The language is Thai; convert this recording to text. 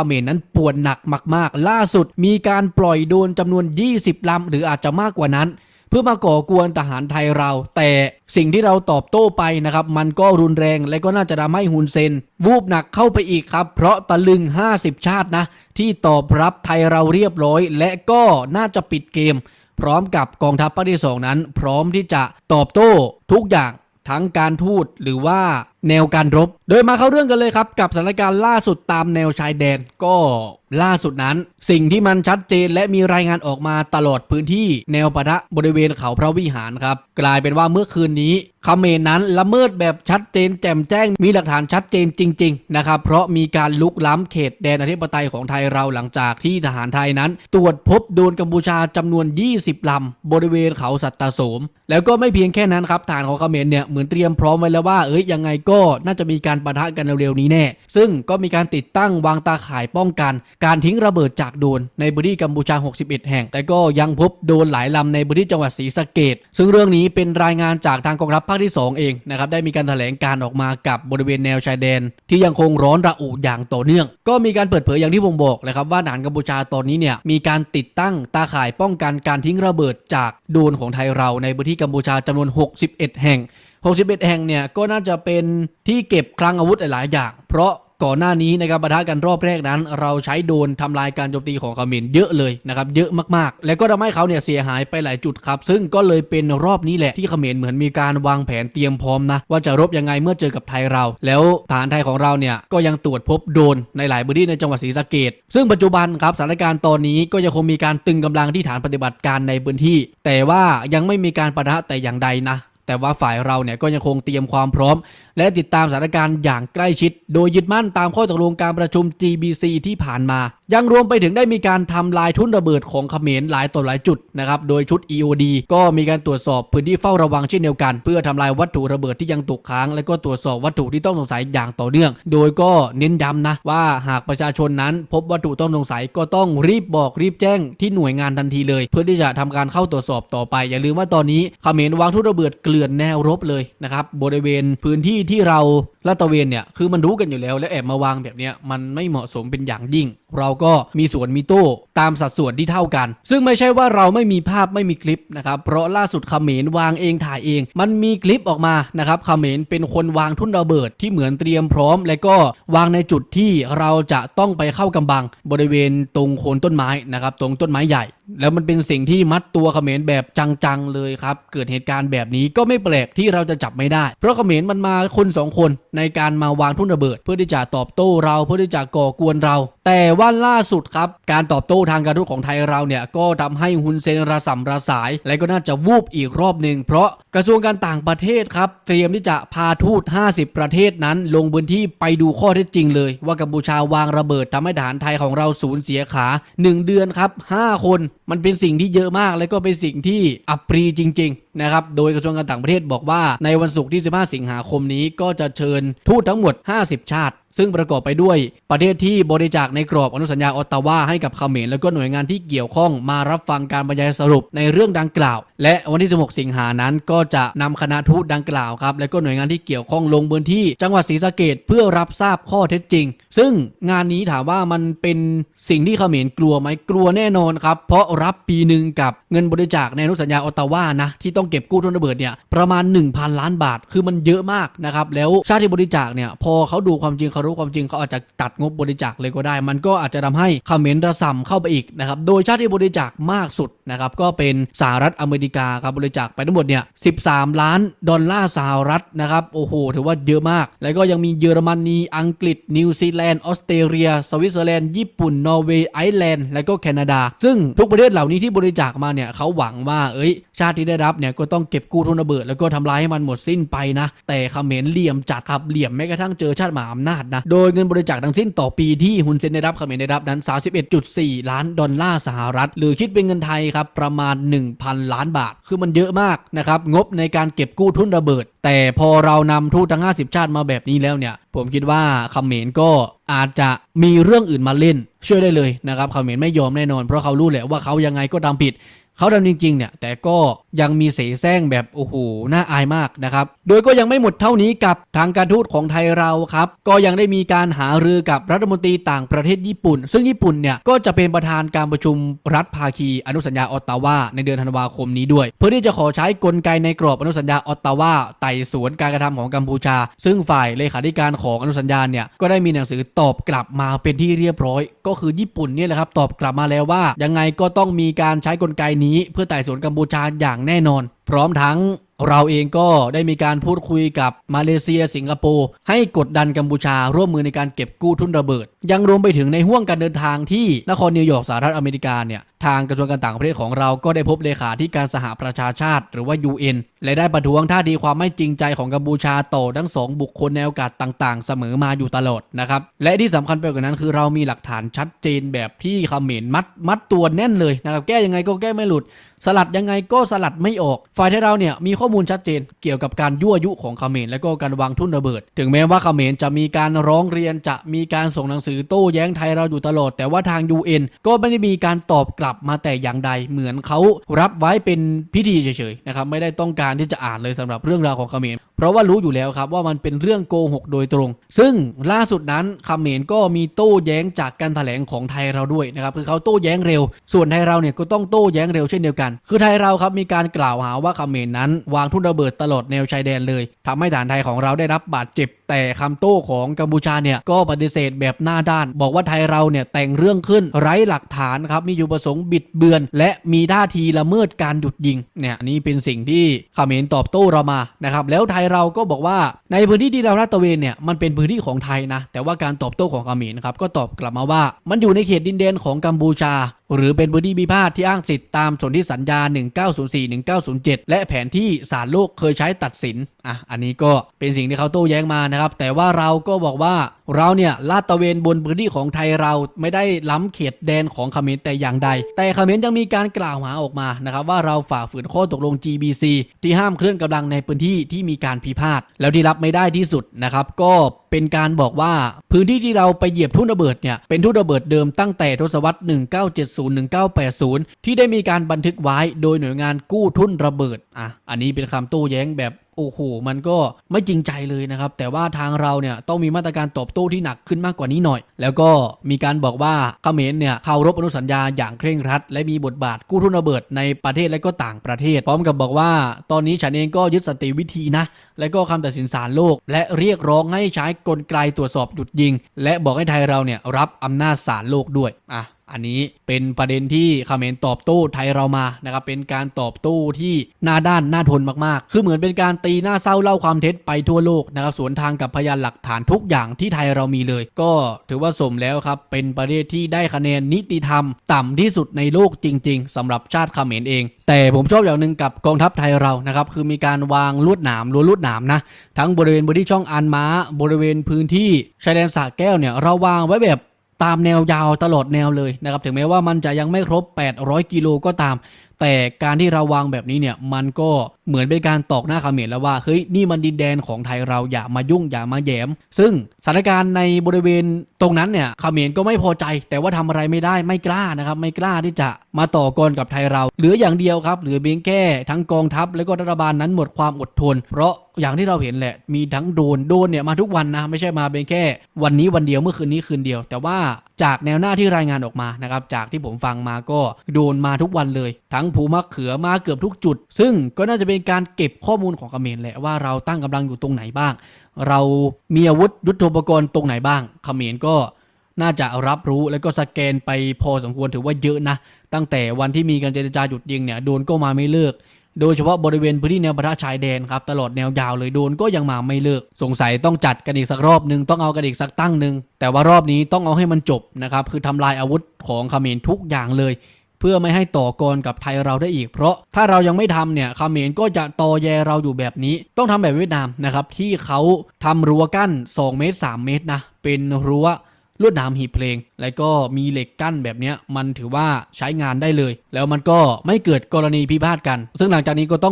เขมรนั้นปวดหนักมาก ๆ ล่าสุดมีการปล่อยโดนจำนวน 20 ลำ หรืออาจจะมากกว่านั้น เพื่อมาก่อกวนทหารไทยเรา แต่สิ่งที่เราตอบโต้ไปนะครับ มันก็รุนแรงและก็น่าจะทำให้ฮุนเซน วูบหนักเข้าไปอีกครับ เพราะตะลึง 50 ชาตินะ ที่ตอบรับไทยเราเรียบร้อย และก็น่าจะปิดเกม พร้อมกับกองทัพภาคที่สองนั้น พร้อมที่จะตอบโต้ทุกอย่างทั้งการทูตหรือว่าแนวการรบ โดยมาเข้าเรื่องกันเลยครับ กับสถานการณ์ล่าสุดตามแนวชายแดน ก็ล่าสุดนั้น สิ่งที่มันชัดเจนและมีรายงานออกมาตลอดพื้นที่แนวปะทะบริเวณเขาพระวิหารครับ กลายเป็นว่าเมื่อคืนนี้เมรนั้นละเมิดแบบชัดเจนแจ่มแจ้งมีหลักฐานชัดเจนจริงๆนะครับเพราะมีการลุกล้ำเขตแดนอธิปไตยของไทยเราหลังจากที่ทหารไทยนั้น ตรวจพบโดนกัมพูชาจำนวน 20 ลำ บริเวณเขาสัตตโสม แล้วก็ไม่เพียงแค่นั้นครับฐานของเมรเนี่ยเหมือนเตรียมพร้อมไว้แล้วว่าเอ้ยยังไงก็ก็น่าจะมีการปะทะกันเร็วๆนี้แน่ ซึ่งก็มีการติดตั้งวางตาข่ายป้องกัน การทิ้งระเบิดจากโดรนในพื้นที่กัมพูชา 61 แห่ง แต่ก็ยังพบโดนหลายลำในพื้นที่จังหวัดศรีสะเกดซึ่งเรื่องนี้เป็นรายงานจากทางกองทัพภาคที่ 2 เองนะครับได้มีการแถลงการออกมากับบริเวณแนวชายแดน ที่ยังคงร้อนระอุอย่างต่อเนื่อง ก็มีการเปิดเผยอย่างที่ผมบอกเลยครับว่าทหารกัมพูชาตอนนี้เนี่ยมีการติดตั้งตาข่ายป้องกันการทิ้งระเบิดจากโดรนของไทยเราในพื้นที่กัมพูชาจำนวน 61 แห่ง 61 แห่งเนี่ยก็น่าจะเป็นที่เก็บคลังอาวุธหลาย ๆ อย่าง เพราะก่อนหน้านี้นะครับปะทะกันรอบแรกนั้น เราใช้โดนทำลายการโจมตีของเขมรเยอะเลยนะครับเยอะมากๆ แล้วก็ทำให้เขาเนี่ยเสียหายไปหลายจุดครับ ซึ่งก็เลยเป็นรอบนี้แหละที่เขมรเหมือนมีการวางแผนเตรียมพร้อมนะว่าจะรบยังไงเมื่อเจอกับไทยเรา แล้วฐานไทยของเราเนี่ยก็ยังตรวจพบโดนในหลายพื้นที่ในจังหวัดศรีสะเกดซึ่งปัจจุบันครับสถานการณ์ตอนนี้ก็ยังคงมีการตึงกำลังที่ฐานปฏิบัติการในพื้นที่ แต่ว่ายังไม่มีการปะทะแต่อย่างใดนะ แต่ว่าฝ่ายเราเนี่ยก็ยังคงเตรียมความพร้อม และติดตามสถานการณ์อย่างใกล้ชิด โดยยึดมั่นตามข้อตกลงการประชุม GBC ที่ผ่านมา ยังรวมไปถึงได้มีการทำลายทุ่นระเบิดของเขมรหลายต่อหลายจุดนะครับโดยชุด EOD ก็มีการตรวจสอบพื้นที่เฝ้าระวังเช่นเดียวกัน เพื่อทำลายวัตถุระเบิดที่ยังตกค้าง และก็ตรวจสอบวัตถุที่ต้องสงสัยอย่างต่อเนื่อง โดยก็เน้นย้ำนะว่าหากประชาชนนั้น พบวัตถุต้องสงสัยก็ต้องรีบบอกรีบแจ้งที่หน่วยงานทันทีเลย เพื่อที่จะทำการเข้าตรวจสอบต่อไป อย่าลืมว่าตอนนี้เขมรวางทุ่นระเบิดเกลื่อนแนวรบเลยนะครับบริเวณพื้นที่ที่เราลาดตระเวนเนี่ยคือมันรู้กันอยู่แล้ว แล้วแอบมาวางแบบเนี้ยมันไม่เหมาะสมเป็นอย่างยิ่ง เราก็มีส่วนมีโต้ตามสัดส่วนที่เท่ากัน ซึ่งไม่ใช่ว่าเราไม่มีภาพไม่มีคลิปนะครับเพราะล่าสุดเขมรวางเองถ่ายเอง มันมีคลิปออกมานะครับเขมรเป็นคนวางทุ่นระเบิดที่เหมือนเตรียมพร้อม และก็วางในจุดที่เราจะต้องไปเข้ากำบัง บริเวณตรงโคนต้นไม้นะครับตรงต้นไม้ใหญ่ แล้วมันเป็นสิ่งที่มัดตัวเขมรแบบจังๆเลยครับเกิดเหตุการณ์แบบนี้ก็ไม่แปลกที่เราจะจับไม่ได้ เพราะเขมรมันมาคนสองคนในการมาวางทุ่นระเบิด เพื่อที่จะตอบโต้เราเพื่อที่จะก่อกวนเราแต่ว่าล่าสุดครับ การตอบโต้ทางการทูตของไทยเราเนี่ย ก็ทำให้ฮุนเซนระสำระสาย และก็น่าจะวูบอีกรอบหนึ่งเพราะกระทรวงการต่างประเทศครับ เตรียมที่จะพาทูต 50 ประเทศนั้น ลงพื้นที่ไปดูข้อเท็จจริงเลย ว่ากัมพูชาวางระเบิดทำให้ทหารไทยของเราสูญเสียขา 1 เดือนครับ 5 คน มันเป็นสิ่งที่เยอะมาก และก็เป็นสิ่งที่อับปรีจริง ๆ นะครับ โดยกระทรวงการต่างประเทศบอกว่าในวันศุกร์ที่ 15 สิงหาคมนี้ก็จะเชิญทูตทั้งหมด 50 ชาติซึ่งประกอบไปด้วยประเทศที่บริจาคในกรอบอนุสัญญาออตตาวาให้กับเขมรแล้วก็หน่วยงานที่เกี่ยวข้องมารับฟังการบรรยายสรุปในเรื่องดังกล่าว และวันที่ 16 สิงหานั้นก็จะนำคณะทูตดังกล่าวครับและก็หน่วยงานที่เกี่ยวข้องลงพื้นที่จังหวัดศรีสะเกดเพื่อรับทราบข้อเท็จจริง ซึ่งงานนี้ถามว่ามันเป็นสิ่งที่เขมรกลัวไหมกลัวแน่นอนครับ เพราะรับปีหนึ่งกับเงินบริจาคในอนุสัญญาออตตาวานะที่ต้องเก็บกู้ทุนระเบิดเนี่ยประมาณ 1,000 ล้านบาทคือมันเยอะมากนะครับแล้วชาติที่บริจาคเนี่ยพอเขาดูความจริงเขารู้ความจริงเขาอาจจะตัดงบบริจาคเลยก็ได้ มันก็อาจจะทำให้เขมรระส่ำเข้าไปอีกนะครับโดยชาติที่บริจาคมากสุดนะครับก็เป็นสหรัฐอเมริกาครับบริจาคไปทั้งหมดเนี่ย13 ล้านดอลลาร์สหรัฐนะครับ โอ้โห ถือว่าเยอะมาก แล้วก็ยังมีเยอรมนี อังกฤษ นิวซีแลนด์ ออสเตรเลีย สวิตเซอร์แลนด์ ญี่ปุ่น นอร์เวย์ ไอร์แลนด์ และก็แคนาดา ซึ่งทุกประเทศเหล่านี้ที่บริจาคมาเนี่ยเขาหวังว่า เอ้ย ชาติที่ได้รับเนี่ยก็ต้องเก็บกู้ทุนระเบิด แล้วก็ทำลายให้มันหมดสิ้นไปนะ แต่เขมรเหลี่ยมจัดครับเหลี่ยมแม้กระทั่งเจอชาติมหาอำนาจนะ โดยเงินบริจาคทั้งสิ้นต่อปีที่ฮุนเซนได้รับเขมรได้รับนั้น 31.4 ล้านดอลลาร์สหรัฐ หรือคิดเป็นเงินไทยครับประมาณ 1,000 ล้านบาท คือมันเยอะมากนะครับงบในการเก็บกู้ทุนระเบิด แต่พอเรานำทูตทั้ง 50 ชาติมาแบบนี้แล้วเนี่ย ผมคิดว่าเขมรก็อาจจะมีเรื่องอื่นมาเล่น ช่วยได้เลยนะครับเขมรไม่ยอมแน่นอน เพราะเขารู้แหละว่าเขายังไงก็ทำผิด เขาทำจริงๆเนี่ยแต่ก็ยังมีเสแสร้งแบบโอ้โหน่าอายมากนะครับ โดยก็ยังไม่หมดเท่านี้กับทางการทูตของไทยเราครับ ก็ยังได้มีการหารือกับรัฐมนตรีต่างประเทศญี่ปุ่น ซึ่งญี่ปุ่นเนี่ยก็จะเป็นประธานการประชุมรัฐภาคีอนุสัญญาออตตาวาในเดือนธันวาคมนี้ด้วย เพื่อที่จะขอใช้กลไกในกรอบอนุสัญญาออตตาวาไต่สวนการกระทำของกัมพูชา ซึ่งฝ่ายเลขาธิการของอนุสัญญาเนี่ยก็ได้มีหนังสือตอบกลับมาเป็นที่เรียบร้อย ก็คือญี่ปุ่นเนี่ยแหละครับตอบกลับมาแล้วว่ายังไงก็ต้องมีการใช้กลไกนี้เพื่อไต่สวนกัมพูชาอย่างแน่นอน พร้อมทั้งเราเองก็ได้มีการพูดคุยกับมาเลเซียสิงคโปร์ให้กดดันกัมพูชาร่วมมือในการเก็บกู้ทุนระเบิด ยังรวมไปถึงในห่วงการเดินทางที่นครนิวยอร์กสหรัฐอเมริกาเนี่ย ทางกระทรวงการต่างประเทศของเราก็ได้พบเลขาธิการสหประชาชาติ หรือว่า UN และได้ประท้วงท่าทีความไม่จริงใจของกัมพูชาต่อทั้งสองบุคคลในโอกาสต่างๆ เสมอมาอยู่ตลอดนะครับและที่สำคัญไปกว่านั้นคือเรามีหลักฐานชัดเจนแบบที่เขมรมัดมัดตัวแน่นเลยนะครับแก้ยังไงก็แก้ไม่หลุด สลัดยังไงก็สลัดไม่ออก ฝ่ายไทยเราเนี่ยมีข้อมูลชัดเจนเกี่ยวกับการยั่วยุของเขมรและก็การวางทุ่นระเบิด ถึงแม้ว่าเขมรจะมีการร้องเรียนจะมีการส่งหนังสือโต้แย้งไทยเราอยู่ตลอด แต่ว่าทาง UN ก็ไม่ได้มีการตอบกลับมาแต่อย่างใดเหมือนเขารับไว้เป็นพิธีเฉยๆนะครับไม่ได้ต้องการที่จะอ่านเลยสำหรับเรื่องราวของเขมร เพราะว่ารู้อยู่แล้วครับว่ามันเป็นเรื่องโกหกโดยตรง ซึ่งล่าสุดนั้นเมรก็มีโต้แย้งจากการแถลงของไทยเราด้วยนะครับคือเขาโต้แย้งเร็ว ส่วนไทยเราเนี่ยก็ต้องโต้แย้งเร็วเช่นเดียวกัน คือไทยเราครับมีการกล่าวหาว่าเมรนั้นวางทุ่นระเบิดตลอดแนวชายแดนเลยทำให้ฐานไทยของเราได้รับบาดเจ็บแต่คำโต้ของกัมพูชาเนี่ยก็ปฏิเสธแบบหน้าด้าน บอกว่าไทยเราเนี่ยแต่งเรื่องขึ้นไร้หลักฐานครับมีอยู่ประสงค์บิดเบือน และมีท่าทีละเมิดการหยุดยิงเนี่ยอันนี่เป็นสิ่งที่เมรตอบโต้เรามานะครับแล้วไทยเราก็บอกว่าในพื้นที่ที่เราลาดตระเวนเนี่ยมันเป็นพื้นที่ของไทยนะแต่ว่าการตอบโต้ของเขมรครับก็ตอบกลับมาว่ามันอยู่ในเขตดินแดนของกัมพูชา หรือเป็นพื้นที่พิพาทที่อ้างสิทธิ์ตามสนธิสัญญา 1904-1907 และแผนที่ศาลโลกเคยใช้ตัดสินอะอันนี้ก็เป็นสิ่งที่เขาโต้แย้งมานะครับ แต่ว่าเราก็บอกว่าเราเนี่ยลาดตระเวนบนพื้นที่ของไทยเราไม่ได้ล้ำเขตแดนของเขมรแต่อย่างใด แต่เขมรยังมีการกล่าวหาออกมานะครับว่าเราฝ่าฝืนข้อตกลง GBC ที่ห้ามเคลื่อนกำลังในพื้นที่ที่มีการพิพาทแล้วที่รับไม่ได้ที่สุดนะครับก็เป็นการบอกว่า พื้นที่ที่เราไปเหยียบทุ่นระเบิดเนี่ยเป็นทุ่นระเบิดเดิมตั้งแต่ทศวรรษ 1970-1980 ที่ได้มีการบันทึกไว้โดยหน่วยงานกู้ทุ่นระเบิดอะอันนี้เป็นคำโต้แย้งแบบโอ้โหมันก็ไม่จริงใจเลยนะครับ แต่ว่าทางเราเนี่ยต้องมีมาตรการตอบโต้ที่หนักขึ้นมากกว่านี้หน่อย แล้วก็มีการบอกว่าเขมรเนี่ยเคารพอนุสัญญาอย่างเคร่งครัด และมีบทบาทกู้ทุนระเบิดในประเทศและก็ต่างประเทศ พร้อมกับบอกว่า ตอนนี้ฉันเองก็ยึดสติวิธีนะ และก็คำตัดสินศาลโลก และเรียกร้องให้ใช้กลไกตรวจสอบหยุดยิง และบอกให้ไทยเราเนี่ยรับอำนาจศาลโลกด้วยอะ อันนี้เป็นประเด็นที่เขมรตอบโต้ไทยเรามานะครับเป็นการตอบโต้ที่หน้าด้านหน้าทนมากๆ คือเหมือนเป็นการตีหน้าเศร้าเล่าความเท็จไปทั่วโลกนะครับสวนทางกับพยานหลักฐานทุกอย่างที่ไทยเรามีเลย ก็ถือว่าสมแล้วครับเป็นประเทศที่ได้คะแนนนิติธรรม ต่ำที่สุดในโลกจริง ๆสำหรับชาติเขมรเอง แต่ผมชอบอย่างหนึ่งกับกองทัพไทยเรานะครับคือมีการวางลวดหนามรั้วลวดหนามนะทั้งบริเวณบริช่องอันม้า บริเวณพื้นที่ชายแดนสระแก้วเนี่ยเราวางไว้แบบ ตามแนวยาวตลอดแนวเลยนะครับถึงแม้ว่ามันจะยังไม่ครบ 800 กิโลก็ตาม แต่การที่เราวางแบบนี้เนี่ยมันก็เหมือนเป็นการตอกหน้าเขมรแล้วว่าเฮ้ยนี่มันดินแดนของไทยเราอย่ามายุ่งอย่ามาแยม ซึ่งสถานการณ์ในบริเวณตรงนั้นเนี่ยเขมรก็ไม่พอใจ แต่ว่าทำอะไรไม่ได้ไม่กล้านะครับไม่กล้าที่จะมาต่อกรกับไทยเราเหลืออย่างเดียวครับเหลือเพียงแค่ทั้งกองทัพและก็รัฐบาลนั้นหมดความอดทน เพราะอย่างที่เราเห็นแหละ มีทั้งโดนโดนเนี่ยมาทุกวันนะ ไม่ใช่มาเป็นแค่ วันนี้วันเดียวเมื่อคืนนี้คืนเดียว แต่ว่าจากแนวหน้าที่รายงานออกมานะครับจากที่ผมฟังมาก็โดนมาทุกวันเลย ทั้งภูมะเขือมาเกือบทุกจุด ซึ่งก็น่าจะเป็นการเก็บข้อมูลของเขมรแหละว่าเราตั้งกำลังอยู่ตรงไหนบ้าง เรามีอาวุธยุทโธปกรณ์ตรงไหนบ้างเขมรก็น่าจะรับรู้แล้วก็สแกนไปพอสมควรถือว่าเยอะนะ ตั้งแต่วันที่มีการเจรจาหยุดยิงเนี่ยโดนก็มาไม่เลิก โดยเฉพาะบริเวณพื้นที่แนวปะทะชายแดนครับตลอดแนวยาวเลยโดนก็ยังมาไม่เลิก สงสัยต้องจัดกันอีกสักรอบหนึ่งต้องเอากันอีกสักตั้งหนึ่งแต่ว่ารอบนี้ต้องเอาให้มันจบนะครับคือทำลายอาวุธของเขมรทุกอย่างเลย เพื่อไม่ให้ต่อกรกับไทยเราได้อีก เพราะถ้าเรายังไม่ทำเนี่ยเขมรก็จะตอแยเราอยู่แบบนี้ ต้องทำแบบเวียดนามนะครับที่เขาทำรั้วกั้น 2 เมตร 3 เมตรนะเป็นรั้ว ลวดหนามหีบเพลง แล้วก็มีเหล็กกั้นแบบนี้มันถือว่าใช้งานได้เลย แล้วมันก็ไม่เกิดกรณีพิพาทกัน ซึ่งหลังจากนี้ก็ต้อง